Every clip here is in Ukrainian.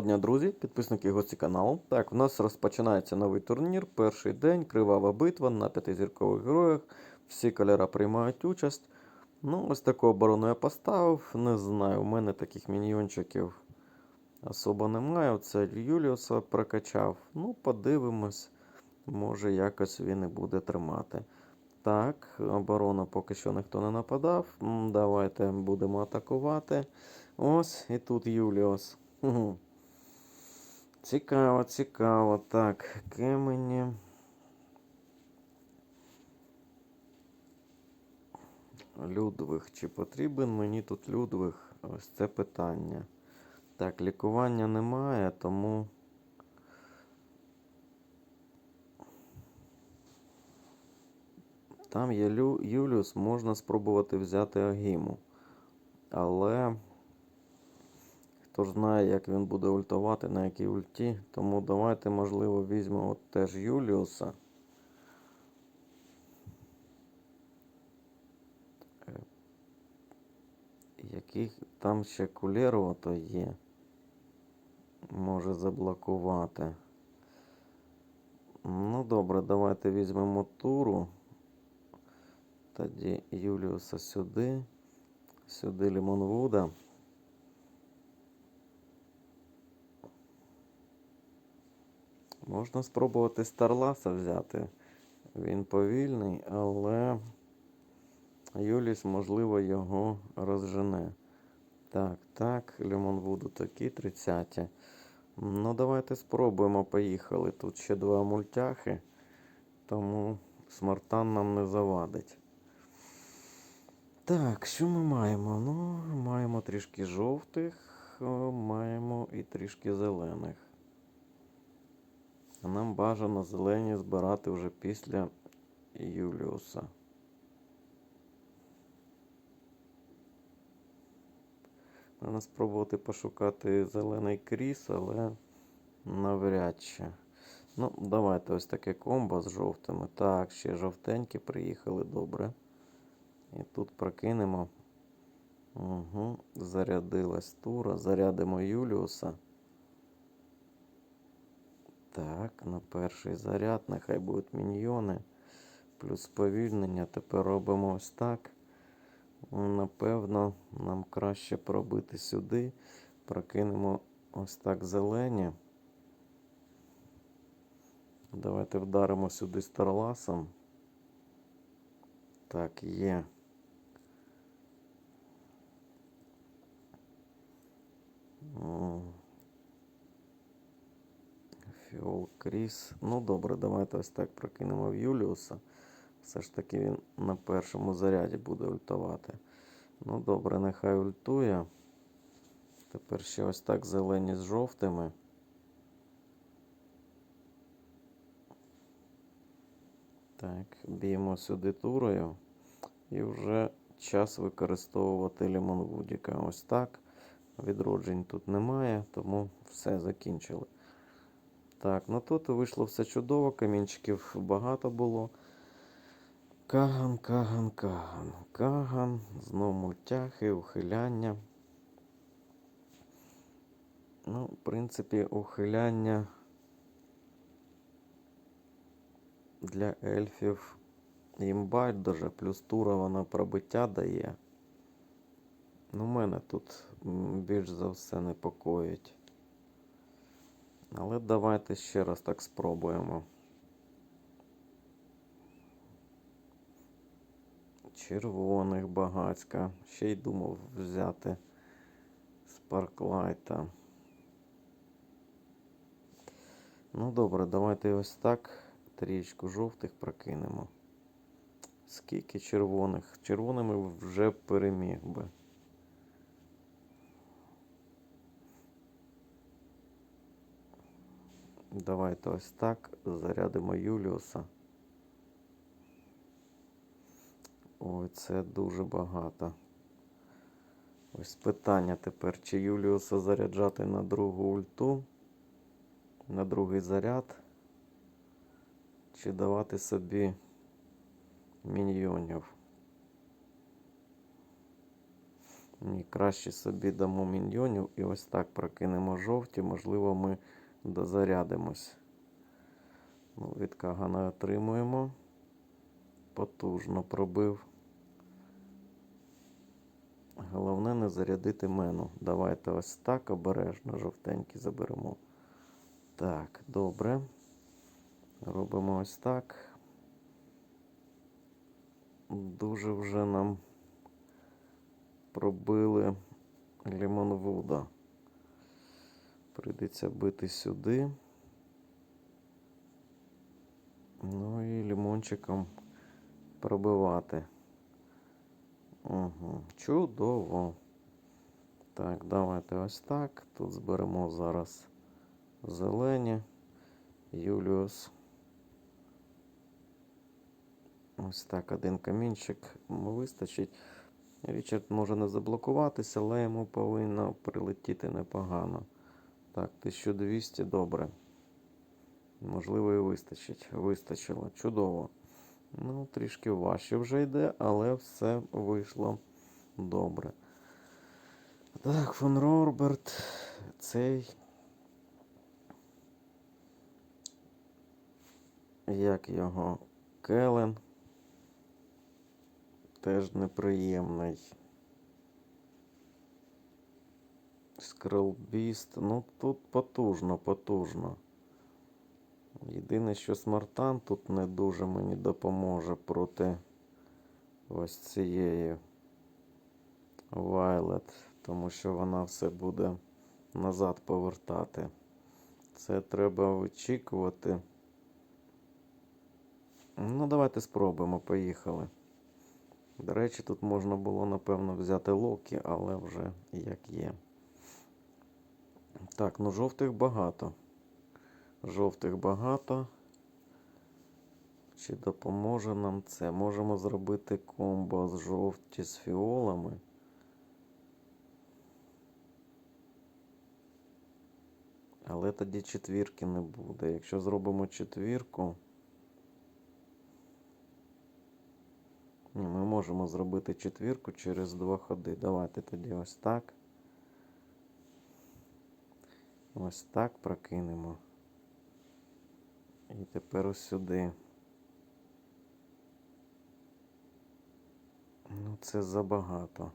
Доброго дня, друзі, підписники і гості каналу. Так, у нас розпочинається новий турнір. Перший день, кривава битва на п'ятизіркових героях. Всі кольора приймають участь. Ну, ось таку оборону я поставив. Не знаю, у мене таких міньйончиків особо немає. Оце Юліуса прокачав. Ну, подивимось. Може, якось він і буде тримати. Так, оборона поки що ніхто не нападав. Давайте будемо атакувати. Ось і тут Юліус. Хм. Цікаво, цікаво. Так, Кемені. Людвиг. Чи потрібен мені тут Людвиг? Ось це питання. Так, лікування немає, тому. Там є. Юліус, можна спробувати взяти Агіму. Але хто ж знає, як він буде ультувати, на якій ульті. Тому давайте, можливо, візьмемо от теж Юліуса. Е, Яких там ще Кулєрова то є. Може заблокувати. Ну добре, давайте візьмемо туру. Тоді Юліуса сюди. Сюди Лімонвуда. Можна спробувати Старласа взяти. Він повільний, але Юліс, можливо, його розжене. Так, так, Лімонвуду такі 30-ті. Ну, давайте спробуємо. Поїхали. Тут ще два мультяхи, тому смартан нам не завадить. Так, що ми маємо? Ну, маємо трішки жовтих, маємо і трішки зелених. А Нам бажано зелені збирати вже після Юліуса. Можна спробувати пошукати зелений кріс, але навряд чи. Ну, давайте ось таке комбо з жовтими. Так, ще жовтенькі приїхали, добре. І тут прокинемо. Угу. Зарядилась тура. Зарядимо Юліуса. Так, на перший заряд. Нехай будуть міньйони. Плюс сповільнення. Тепер робимо ось так. Напевно, нам краще пробити сюди. Прокинемо ось так зелені. Давайте вдаримо сюди старласом. Так, є. Кріс. Ну добре, давайте ось так прокинемо в Юліуса. Все ж таки він на першому заряді буде ультувати. Ну добре, нехай ультує. Тепер ще ось так зелені з жовтими. Так, б'ємо сюди турою. І вже час використовувати Лімон Вудіка. Ось так. Відроджень тут немає, тому все закінчили. Так, ну тут вийшло все чудово, камінчиків багато було. Каган, каган, каган. Каган. Знову мультяхи, ухиляння. Ну, в принципі, ухиляння для ельфів їм байдуже, плюс тура вона пробиття дає. Ну, мене тут більш за все непокоїть. Але давайте ще раз так спробуємо. Червоних багацька. Ще й думав взяти Спарклайта. Ну добре, давайте ось так трієчку жовтих прокинемо. Скільки червоних? Червоними вже переміг би. Давайте ось так зарядимо Юліуса. Ой, це дуже багато. Ось питання тепер, чи Юліуса заряджати на другу ульту, на другий заряд, чи давати собі міньйонів. Ні, краще собі дамо міньйонів і ось так прокинемо жовті. Можливо, ми дозарядимось. Ну, від Кагана отримуємо. Потужно пробив. Головне не зарядити мену. Давайте ось так обережно жовтенькі заберемо. Так, добре. Робимо ось так. Дуже вже нам пробили Лімонвуда. Прийдеться бити сюди. Ну і лімончиком пробивати. Угу. Чудово. Так, давайте ось так. Тут зберемо зараз зелені. Юліус. Ось так, один камінчик вистачить. Річард може не заблокуватися, але йому повинно прилетіти непогано. Так, 1200 добре. Можливо, і вистачить. Вистачило. Чудово. Ну, трішки важче вже йде, але все вийшло добре. Так, фон Роберт. Цей. Як його? Келен. Теж неприємний. Скрелбіст. Ну тут потужно, потужно. Єдине, що смартан тут не дуже мені допоможе проти ось цієї Violet, тому що вона все буде назад повертати. Це треба вичікувати. Ну, давайте спробуємо, поїхали. До речі, тут можна було, напевно, взяти Локі, але вже як є. Так, ну жовтих багато. Жовтих багато. Чи допоможе нам це? Можемо зробити комбо з жовті з фіолами. Але тоді четвірки не буде. Якщо зробимо четвірку. Ми можемо зробити четвірку через два ходи. Давайте тоді ось так. Ось так прокинемо. І тепер ось сюди. Ну, це забагато.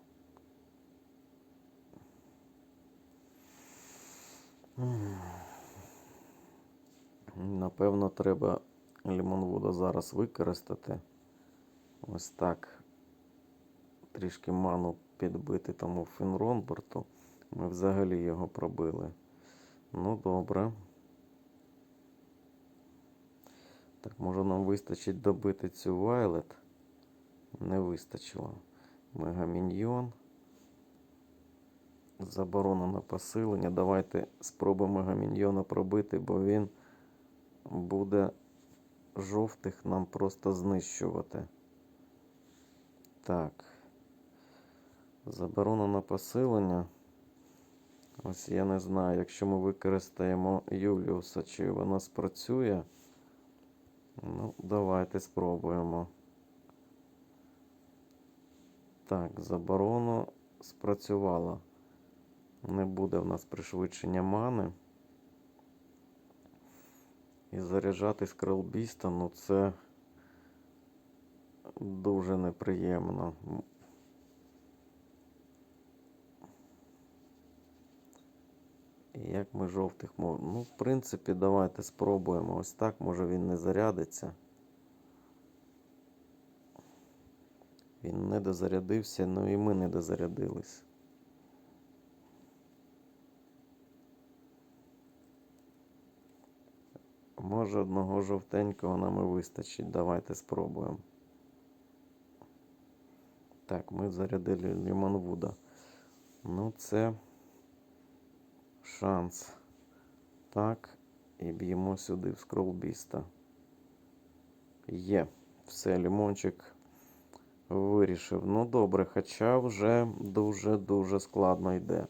Напевно, треба лімонвуда зараз використати. Ось так. Трішки ману підбити тому Фінронборту. Ми взагалі його пробили. Ну, добре. Так, може нам вистачить добити цю Вайлет? Не вистачило. Мегаміньйон. Заборона на посилення. Давайте спробуємо Мегаміньйона пробити, бо він буде жовтих нам просто знищувати. Так. Заборона на посилення. Ось я не знаю, якщо ми використаємо Юліуса, чи вона спрацює. Ну, давайте спробуємо. Так, заборону спрацювала. Не буде в нас пришвидшення мани. І заряджати скрелбіста, ну це дуже неприємно. Як ми жовтих можемо? Ну, в принципі, давайте спробуємо. Ось так, може він не зарядиться. Він не дозарядився, ну і ми не дозарядились. Може одного жовтенького нам і вистачить. Давайте спробуємо. Так, ми зарядили Лімонвуда. Ну, це шанс. Так, і б'ємо сюди в скролбіста. Є. Все, лімончик вирішив. Ну, добре, хоча вже дуже-дуже складно йде.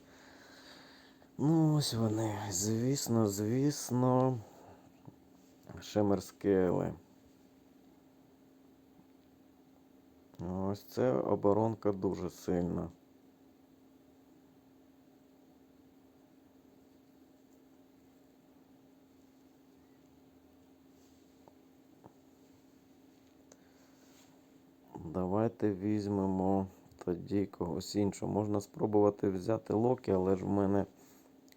Ну, ось вони. Звісно, звісно. Шемерскели. Ось це оборонка дуже сильна. Давайте візьмемо тоді когось іншого. Можна спробувати взяти Локі, але ж в мене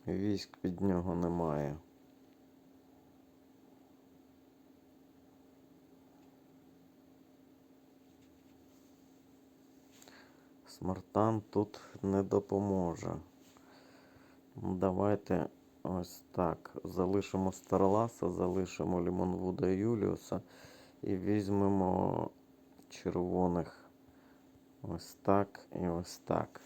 військ від нього немає. Смартан тут не допоможе. Давайте ось так. Залишимо Старласа, залишимо Лімонвуда Юліуса і візьмемо червоних. Ось так і ось так.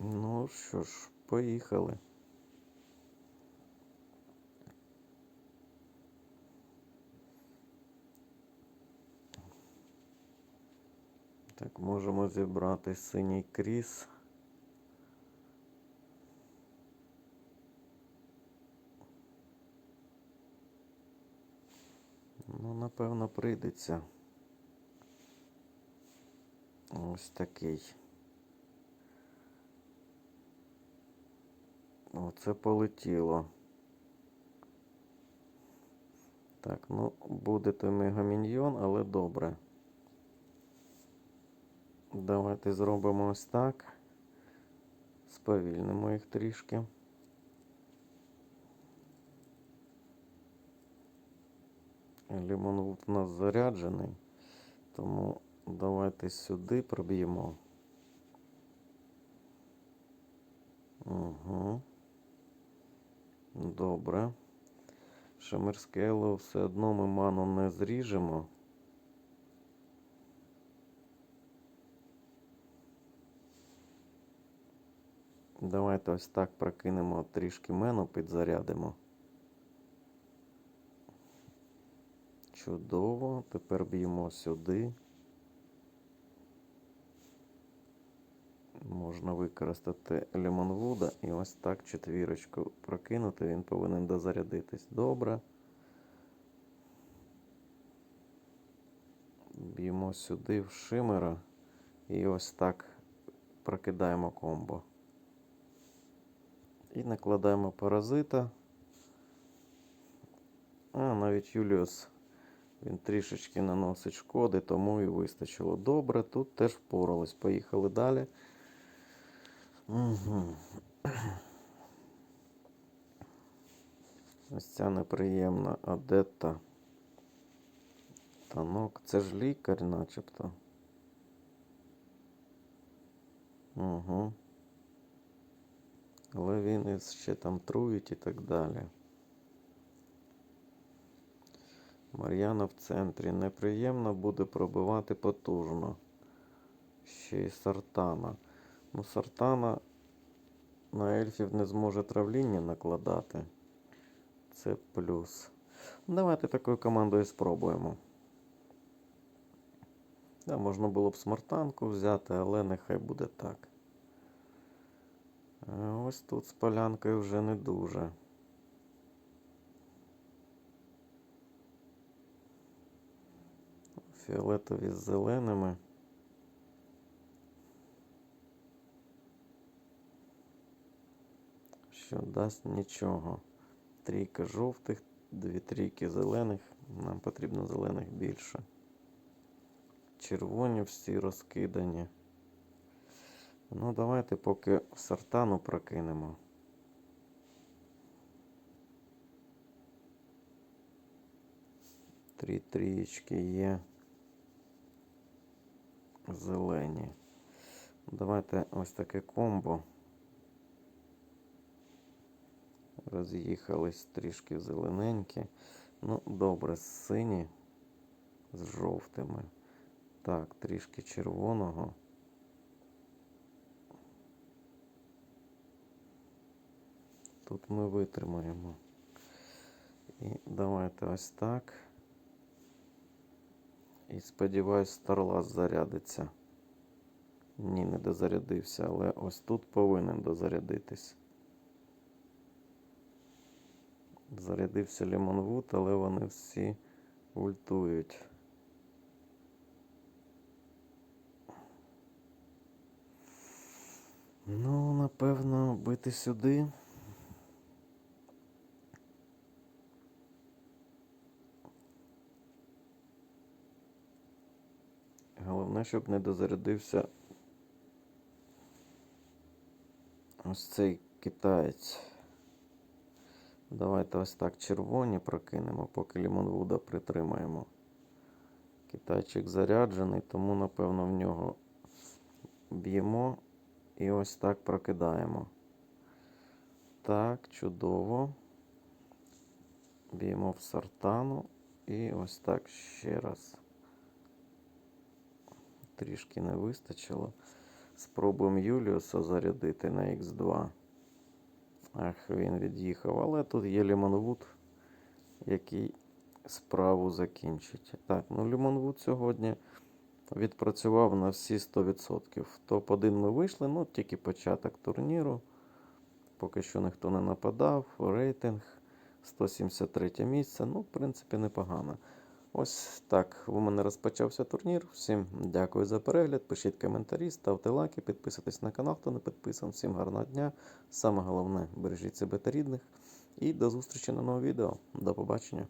Ну що ж, поїхали. Так, можемо зібрати синій кріс. Ну, напевно, прийдеться. Ось такий. Оце полетіло. Так, ну, буде той мегаміньйон, але добре. Давайте зробимо ось так. Сповільнимо їх трішки. Лімонвуд у нас заряджений, тому давайте сюди проб'ємо. Угу. Добре. Шамерскейло все одно ми ману не зріжемо. Давайте ось так прокинемо трішки мену, підзарядимо. Чудово. Тепер б'ємо сюди. Можна використати Лемонвуда і ось так четвірочку прокинути, він повинен дозарядитись. Добре. Б'ємо сюди в шимера і ось так прокидаємо комбо. І накладаємо паразита. А, навіть Юліус він трішечки наносить шкоди, тому і вистачило. Добре, тут теж впорались. Поїхали далі. Угу. Ось ця неприємна адетта. Танок. Це ж лікар начебто. Угу. Але він ще там труїть і так далі. Мар'яна в центрі. Неприємно буде пробивати потужно. Ще й Сартана. Ну, Сартана на ельфів не зможе травління накладати. Це плюс. Давайте такою командою спробуємо. Да, можна було б смартанку взяти, але нехай буде так. Ось тут з полянкою вже не дуже. Фіолетові з зеленими. Що дасть нічого. Трійка жовтих, дві трійки зелених. Нам потрібно зелених більше. Червоні всі розкидані. Ну, давайте поки сартану прокинемо. Три трієчки є. Зелені. Давайте ось таке комбо. Роз'їхались трішки зелененькі. Ну, добре, сині з жовтими. Так, трішки червоного. Тут ми витримаємо. І давайте ось так. І сподіваюсь, Старлас зарядиться. Ні, не дозарядився, але ось тут повинен дозарядитись. Зарядився Лемонвуд, але вони всі ультують. Ну, напевно, бити сюди. Головне, щоб не дозарядився ось цей китаєць. Давайте ось так червоні прокинемо, поки Лімонвуда притримаємо. Китайчик заряджений, тому напевно в нього б'ємо і ось так прокидаємо. Так, чудово. Б'ємо в сартану. І ось так ще раз. Трішки не вистачило. Спробуємо Юліуса зарядити на Х2. Ах, він від'їхав. Але тут є Лімонвуд, який справу закінчить. Так, ну Лімонвуд сьогодні відпрацював на всі 100%. Топ-1 ми вийшли, ну тільки початок турніру. Поки що ніхто не нападав. Рейтинг 173 місце. Ну, в принципі, непогано. Ось так у мене розпочався турнір. Всім дякую за перегляд. Пишіть коментарі, ставте лайки, підписуйтесь на канал, хто не підписаний. Всім гарного дня. Саме головне, бережіть себе та рідних. І до зустрічі на новому відео. До побачення.